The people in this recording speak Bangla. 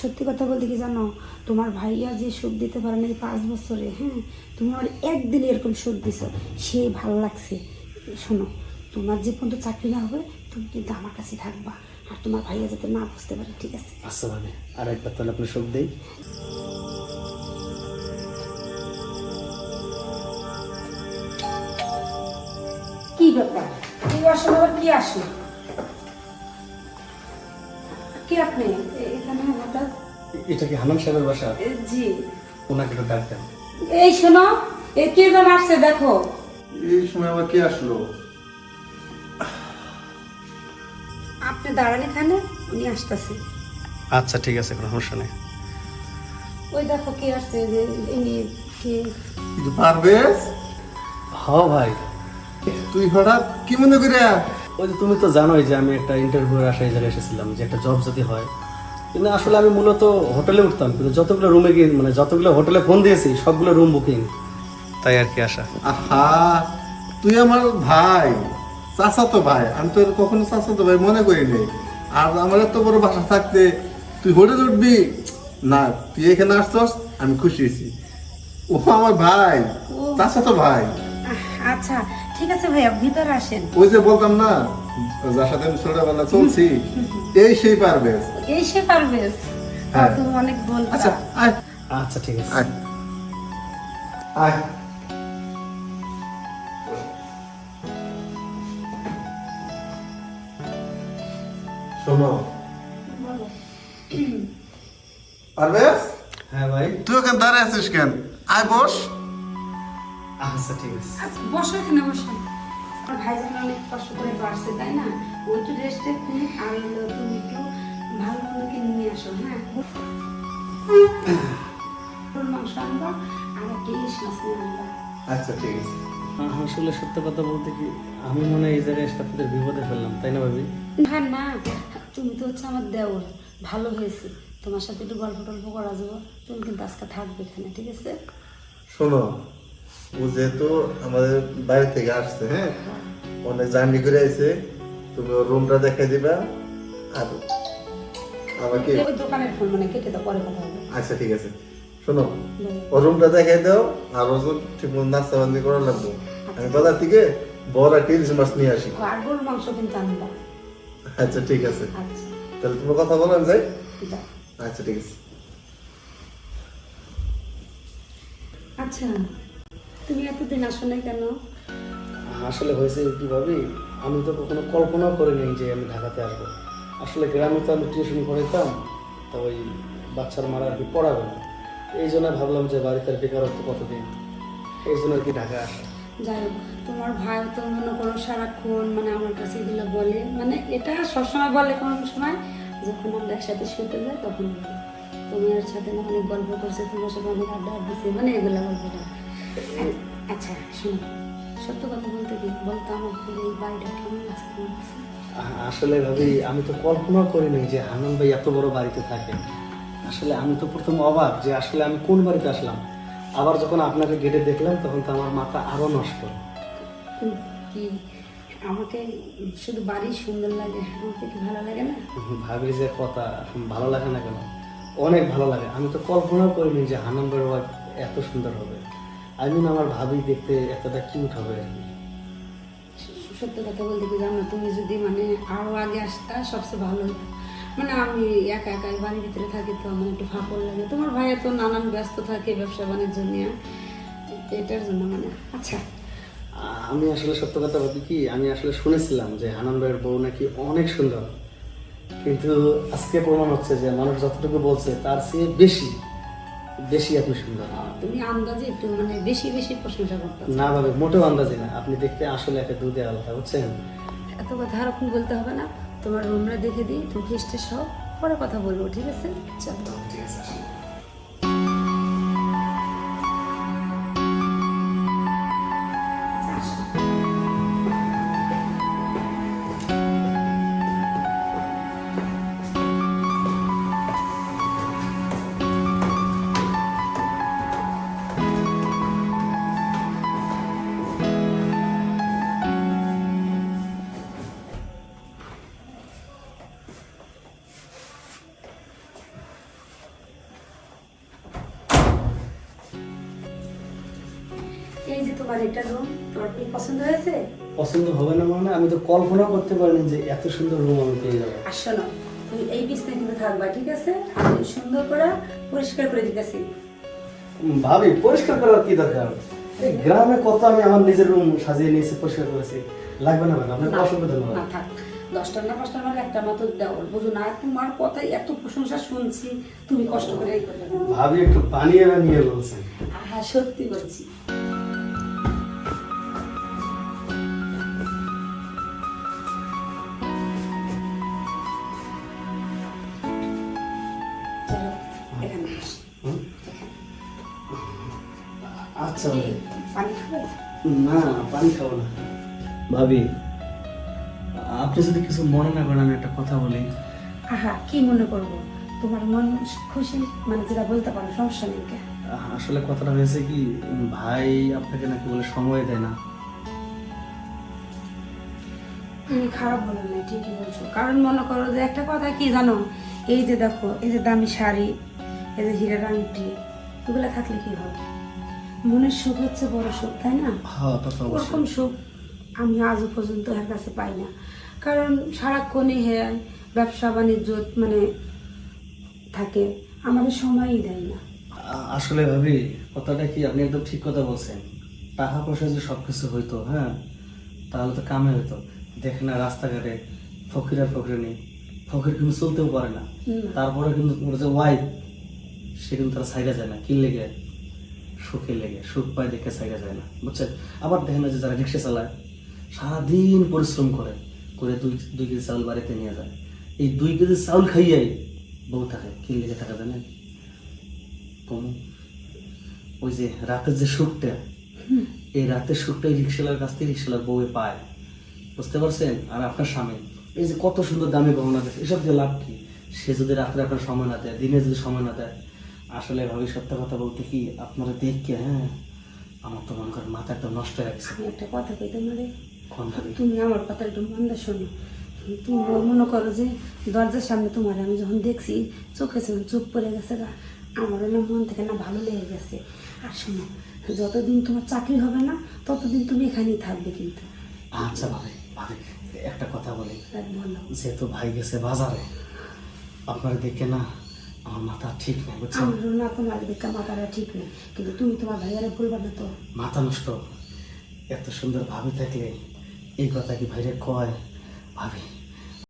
সত্যি কথা বলতে কি জানো? তোমার ভাইয়া যে সুখ দিতে পারে না এই পাঁচ বছরে হ্যাঁ? তুমি আমার একদিন এরকম সুখ দিছো। সেই ভালো লাগছে। শোনো তোমার যে পর্যন্ত চাকরি না হবে তুমি কিন্তু আমার কাছে থাকবা। আর তোমার ভাইয়া যাতে না বুঝতে পারে ঠিক আছে? আচ্ছা আর একবার তাহলে আপনি শোক দেই। কি ব্যাপার? এই অসময় আবার কি আসলো? কি আপনি? এটা কি হানান সাহেবের বাসা? জি। ওনাকে একটু ডাক দেন এই শোনো এ কে যেন আসছে দেখো। এই সময় আবার কে আসলো? আপনি দাঁড়ান এখানে উনি আসতেছে। আচ্ছা ঠিক আছে কোনো সমস্যা নেই। ওই দেখো কে আসছে যে ইনি কে? কিন্তু পারবেশ হ ভাই। তুই হঠাৎ কি মনে করে ওই যে তুমি তো জানোই যে আমি একটা ইন্টারভিউর আশায় জায়গায় এসেছিলাম যে একটা জব যদি হয় কিন্তু আসলে আমি মূলত হোটেলে উঠতাম কিন্তু যতগুলো রুমে গিয়ে মানে যতগুলো হোটেলে ফোন দিয়েছি সবগুলো রুম বুকিং তাই আর কি আসা আহা তুই আমার ভাই চাচাতো ভাই। আমি তো কখনো চাচাতো ভাই মনে করি নি আর আমার এত বড় বাসা থাকতে তুই হোটেল উঠবি? না তুই এখানে আসছস আমি খুশি হয়েছি। ও আমার ভাই চাচাতো ভাই। আচ্ছা ঠিক আছে ভাইয়া ভিতরে আসেন। ওই যে বলতাম না যার সাথে আমি ছোটবেলা চলছি এই সেই এই সে পারবে হ্যাঁ। তুমি অনেক বলবা। আচ্ছা আয়। আচ্ছা ঠিক আছে। আয়। আয়। শোনো। পারবেশ হ্যাঁ ভাই। তুই ওখানে দাঁড়িয়ে আছিস কেন? আয় বস। আচ্ছা ঠিক আছে। আচ্ছা বসো এখানে বসো। আমার ভাই যেন অনেক কষ্ট করে আসছে তাই না? ও একটু রেস্টে তুমি আর তুমি একটু ভালো মন্দ কিনে নিয়ে আসো হ্যাঁ? মাংস আনবা আর একটা ইলিশ মাছ নিয়ে আনবা। আচ্ছা ঠিক আছে। আসলে সত্য কথা বলতে কি আমি মনে হয় এই জায়গায় আপনাদের বিপদে ফেললাম তাই না ভাবি? না না তুমি তো হচ্ছে আমার দেওর ভালো হয়েছে। তোমার সাথে একটু গল্প টল্প করা যাব তুমি কিন্তু আজকে থাকবে এখানে ঠিক আছে? শোনো ও যেহেতু আমাদের বাইরে থেকে আসছে হ্যাঁ? অনেক জার্নি করে আইছে তুমি ওর রুমটা দেখাই দিবা আর আমাকে ওই দোকানের ফোন মানে কেটে দাও পরে কথা হবে। আচ্ছা ঠিক আছে। শোনো ওর রুমটা দেখাই দাও আর ওর ঠিক মতো নাস্তা বান্দি করা লাগবো। আমি বাজার থেকে বড় একটা ইলিশ মাছ নিয়ে আসি। আর গরুর মাংস কিন্তু আনবা। আচ্ছা ঠিক আছে। আচ্ছা। তাহলে তোমার কথা বলো আমি যাই আচ্ছা ঠিক আছে। আচ্ছা। তুমি এতদিন আসো না কেন? আসলে হয়েছে কি ভাবি আমি তো কখনো কল্পনাও করিনি যে আমি ঢাকাতে আসব। আসলে গ্রামে তো আমি টিউশন পড়াইতাম তো ওই বাচ্চার মারা আর কি পড়াবে না। এই জন্য ভাবলাম যে বাড়িতে বেকারত্ব কতদিন? এই জন্য আর কি ঢাকা আসা। যাই হোক তোমার ভাই তো মনে করো সারাক্ষণ মানে আমার কাছে এগুলো বলে। মানে এটা সবসময় বলে কোনো সময় যখন আমরা একসাথে শুতে যাই তখন বলে। তোমার সাথে অনেক গল্প করছে তোমার সাথে অনেক আড্ডা দিচ্ছে মানে এগুলো গল্প করে আচ্ছা শোনো সত্য কথা বলতে কি বলতো আমার এই বাড়িটা কেমন আ- আসলে ভাবি আমি তো কল্পনাও করিনি যে আনন্দ ভাই এত বড় বাড়িতে থাকে। আসলে আমি তো প্রথম অবাক যে আসলে আমি কোন বাড়িতে আসলাম। আবার যখন আপনাকে গেটে দেখলাম তখন তো আমার মাথা আরও নষ্ট। কি আমাকে শুধু বাড়ি সুন্দর লাগে আমাকে কি ভালো লাগে না? ভাবি যে কথা ভালো লাগে না কেন? অনেক ভালো লাগে। আমি তো কল্পনাও করিনি যে হানানবের ওয়াইফ এত সুন্দর হবে। আই মিন আমার ভাবি দেখতে এতটা কিউট হবে। আর কি সত্য কথা বলতে কি জানো? তুমি যদি মানে আরও আগে আসতা সবচেয়ে ভালো হতো। মানে আমি একা একা এই বাড়ির ভিতরে থাকি তো আমার একটু ফাঁপড় লাগে। তোমার ভাইয়া তো নানান ব্যস্ত থাকে ব্যবসা বাণিজ্য নিয়ে। এটার জন্য মানে আচ্ছা। আমি আসলে সত্য কথা বলতে কি আমি আসলে শুনেছিলাম যে হানান ভাইয়ের বউ নাকি অনেক সুন্দর। কিন্তু আজকে প্রমাণ হচ্ছে যে মানুষ যতটুকু বলছে তার চেয়ে বেশি। বেশি আপনি সুন্দর। তুমি আন্দাজে একটু মানে বেশি বেশি প্রশংসা করতে না ভাবে মোটেও আন্দাজে না। আপনি দেখতে আসলে একটা দুধে আলাদা বুঝছেন? এত কথা আর বলতে হবে না। তোমার রুমরা দেখে দিই তুমি ফিস্টে সব পরে কথা বলব ঠিক আছে? চলো ঠিক আছে। তোমার এটা রুম তোমার কি পছন্দ হয়েছে? পছন্দ হবে না মানে আমি তো কল্পনা করতে পারিনি যে এত সুন্দর রুম আমি পেয়ে যাব। আর শোনো তুমি এই বিছনায় কিন্তু থাকবা ঠিক আছে? আমি সুন্দর করে পরিষ্কার করে দিতেছি। ভাবি পরিষ্কার করার কি দরকার? এই গ্রামে কত আমি আমার নিজের রুম সাজিয়ে নিয়েছি পরিষ্কার করেছি। লাগবে না ম্যাডাম? আপনাকে অসংখ্য ধন্যবাদ। না থাক। দশটার না পাঁচটার মানে একটা মাত্র দেওয়া বুঝো না তোমার কথাই এত প্রশংসা শুনছি তুমি কষ্ট করে ভাবি একটু পানি এনে নিয়ে বলছেন হ্যাঁ সত্যি বলছি। আচ্ছা? না পানি খাব না। ভাবি আপনি যদি কিছু মনে না করেন আমি একটা কথা বলি। আহা কি মনে করব? তোমার মন খুশি? মানে যেটা বলতে পারো সমস্যা নেই আসলে কথাটা হয়েছে কি ভাই আপনাকে নাকি বলে সময় দেয় না। তুমি খারাপ বলো না ঠিকই বলছো। কারণ মনে করো যে একটা কথা কি জানো? এই যে দেখো এই যে দামি শাড়ি এই যে হীরের আংটি এগুলো থাকলে কি হবে? মনের সুখ হচ্ছে বড় সুখ তাই না? হ্যাঁ ওরকম সুখ আমি আজও পর্যন্ত এর কাছে পাই না। কারণ সারাক্ষণই হে ব্যবসা বাণিজ্য মানে থাকে আমাদের সময়ই দেয় না। আসলে ভাবি কথাটা কি আপনি একদম ঠিক কথা বলছেন। টাকা পয়সা যে সব কিছু হইতো হ্যাঁ তাহলে তো কামে হইতো। দেখে না রাস্তাঘাটে ফকির আর ফকির নেই ফকির কিন্তু চলতেও পারে না। তারপরে কিন্তু ওর যে ওয়াইফ সে কিন্তু তারা সাইডে যায় না কিনলে লেগে সুখে লেগে সুখ পায় দেখে সাইডে যায় না বুঝছেন? আবার দেখেন যে যারা রিক্সা চালায় সারাদিন পরিশ্রম করে করে দুই দুই কেজি চাউল বাড়িতে নিয়ে যায়। এই দুই কেজি চাউল খাইয়াই বউ থাকে কি লেগে থাকা জানেন? কমু ওই যে রাতের যে সুখটা এই রাতের সুখটা এই রিক্সালার কাছ থেকে রিক্সালার বউয়ে পায়। বুঝতে পারছেন? আর আপনার স্বামী এই যে কত সুন্দর দামি গহনা দেয় এসব দিয়ে লাভ কি? সে যদি রাত্রে আপনার সময় না দেয় দিনে যদি সময় না দেয় আসলে ভাবি সত্য কথা বলতে কি আপনারা দেখকে হ্যাঁ? আমার তো মনে করেন মাথা একদম নষ্ট হয়ে গেছে। আমি একটা কথা কই তোমারে? তুমি আমার কথা একটু মন দিয়ে শোনো। তুমি মনে করো যে দরজার সামনে তোমার আমি যখন দেখছি চোখে চোখে চোখ পড়ে গেছে গা। আমার না মন থেকে না ভালো লেগে গেছে। আর শোনো যতদিন তোমার চাকরি হবে না ততদিন তুমি এখানেই থাকবে কিন্তু। আচ্ছা ভাই ভাই একটা কথা বলি। বলো। যেহেতু ভাই গেছে বাজারে আপনারা দেখে না আমার মাথা ঠিক নেই বুঝছ আমারও না তোমার দিকে মাথাটা ঠিক নেই। কিন্তু তুমি তোমার ভাইয়ারে বলবা না তো। মাথা নষ্ট। এত সুন্দর ভাবে থাকলে এই কথা কি ভাইরে কয়? ভাবি।